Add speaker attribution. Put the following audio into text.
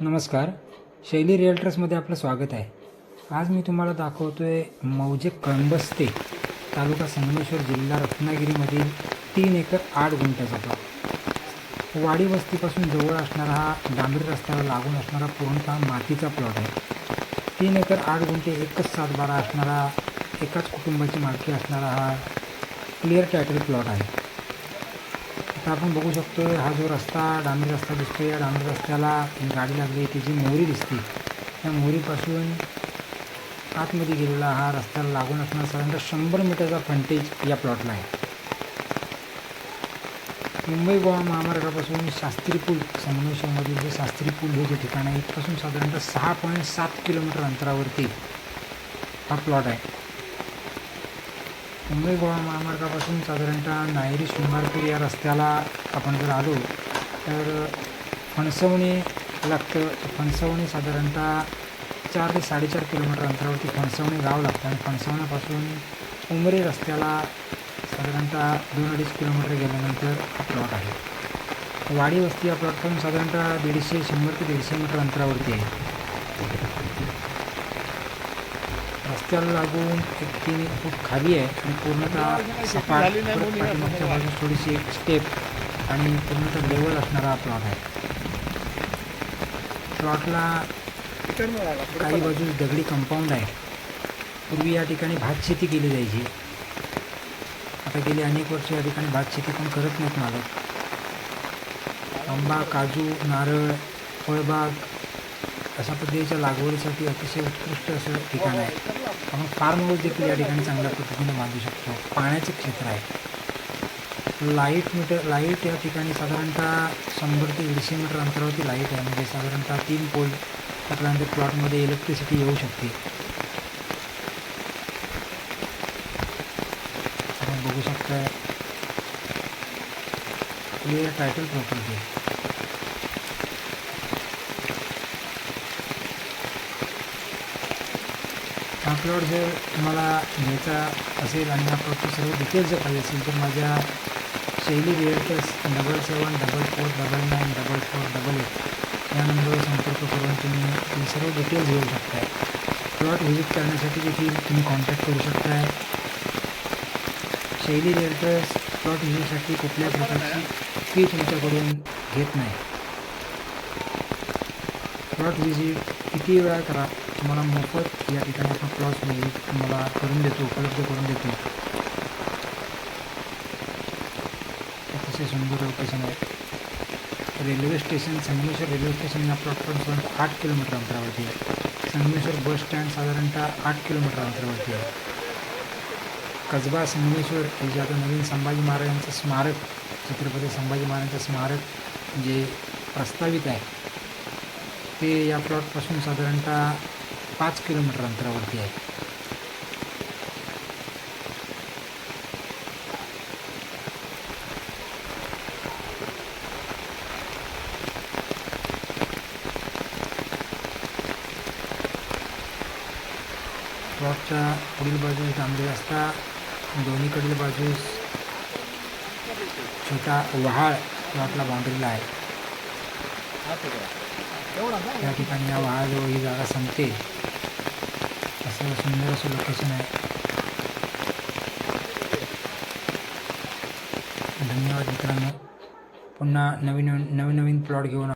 Speaker 1: नमस्कार. शैली रिअल्टर्समध्ये आपलं स्वागत आहे. आज मी तुम्हाला दाखवतो आहे मौजे कळंबस्ते तालुका संगमेश्वर जिल्हा रत्नागिरीमधील तीन एकर आठ गुंठ्याचा प्लॉट. वाडी वस्तीपासून जवळ असणारा हा डांबरी रस्त्याला लागून असणारा पूर्णतः मातीचा प्लॉट आहे. तीन एकर आठ गुंठे एकच सातबारा असणारा एकाच कुटुंबाची मालकी असणारा हा क्लिअर टायटल प्लॉट आहे. रस्ता आपण बघू शकतो हा जो रस्ता डांबरी रस्ता दिसतो या डांबरी रस्त्याला गाडी लागली. त्याची मोहरी दिसते त्या मोहरीपासून आतमध्ये गेलेला हा रस्त्याला लागून असणारा साधारणतः शंभर मीटरचा फ्रंटेज या प्लॉटला आहे. मुंबई गोवा महामार्गापासून शास्त्री पूल संगमेश्वरमधील जे शास्त्री पूल हे जे ठिकाण आहे इथपासून साधारणतः सहा पॉईंट सात किलोमीटर अंतरावरती हा प्लॉट आहे. मुंबई गोवा महामार्गापासून साधारणतः नायरी शृंगारपूर या रस्त्याला आपण जर आलो तर फणसवणी लागतं. फणसवणी साधारणतः चार ते साडेचार किलोमीटर अंतरावरती फणसवणी गाव लागतं. आणि फणसवण्यापासून उमरे रस्त्याला साधारणतः दोन अडीच किलोमीटर गेल्यानंतर हा प्लॉट आहे. वाडी वस्ती या प्लॉटपासून साधारणतः दीडशे शंभर ते दीडशे मीटर अंतरावरती आहे. रस्त्याला लागून एक तीन फूट खाली आहे आणि पूर्णतः सपाट पाठीमागच्या बाजूस थोडीशी एक स्टेप आणि पूर्णतः लेवल असणारा प्लॉट आहे. प्लॉटला काही बाजूस दगडी कंपाऊंड आहे. पूर्वी या ठिकाणी भात शेती केली जायची. आता गेली अनेक वर्ष या ठिकाणी भात शेती पण करत नाहीत मालक. आंबा काजू नारळ फळबाग अशा पद्धतीच्या लागवडीसाठी अतिशय उत्कृष्ट असं ठिकाण आहे. आपण फार्म हाऊस देखील या ठिकाणी चांगल्या पद्धतीने बांधू शकतो. पाण्याचे क्षेत्र आहे. लाइट मीटर लाइट या ठिकाणी साधारणतः शंभर ते दीडशे मीटर अंतरावरती लाइट आहे. म्हणजे साधारणतः तीन पोल त्यानंतर प्लॉटमध्ये इलेक्ट्रिसिटी येऊ शकते. आपण बघू शकता. क्लिअर टायटल प्रॉपर्टी आहे हा प्लॉट जर तुम्हाला घ्यायचा असेल आणि हा सर्व डिटेल्स जर पाहिजे असेल तर माझ्या Shaili realtors double seven double four double nine double four double eight या नंबरवर संपर्क करून तुम्ही ती सर्व डिटेल्स घेऊ शकताय. प्लॉट व्हिजिट करण्यासाठी देखील तुम्ही कॉन्टॅक्ट करू शकताय. शैली रिअल्टर्स प्लॉट व्हिजिटसाठी कुठल्या प्रकारची फी तुमच्याकडून घेत नाही. प्लॉट व्हिजिट किती वेळा करा तुम्हाला मोफत या ठिकाणी आपण प्लॉट व्हिजिट तुम्हाला करून देतो उपलब्ध करून देतो. अतिशय सुंदर लोकेशन आहे. Railway station Sangameshwar railway station या प्लॉटपासून आठ किलोमीटर अंतरावरती आहे. संगमेश्वर बस स्टँड साधारणतः आठ किलोमीटर अंतरावरती आहे. कसबा संगमेश्वर हे जे आता नवीन संभाजी महाराजांचं स्मारक छत्रपती संभाजी महाराजांचं स्मारक जे प्रस्तावित आहे ते या प्लॉटपासून साधारणतः पाच किलोमीटर अंतरावरती आहे. प्लॉटच्या पुढील बाजूस डांबरी रस्ता दोन्हीकडील बाजूस छोटा वहाळ प्लॉटला बाउंड्रीला आहे. या ठिकाणी या वाळाजवळ ही जागा संपते. असं सुंदर असं लोकेशन आहे. धन्यवाद मित्रांनो. पुन्हा नवीन नवीन नवीन नवीन प्लॉट घेऊन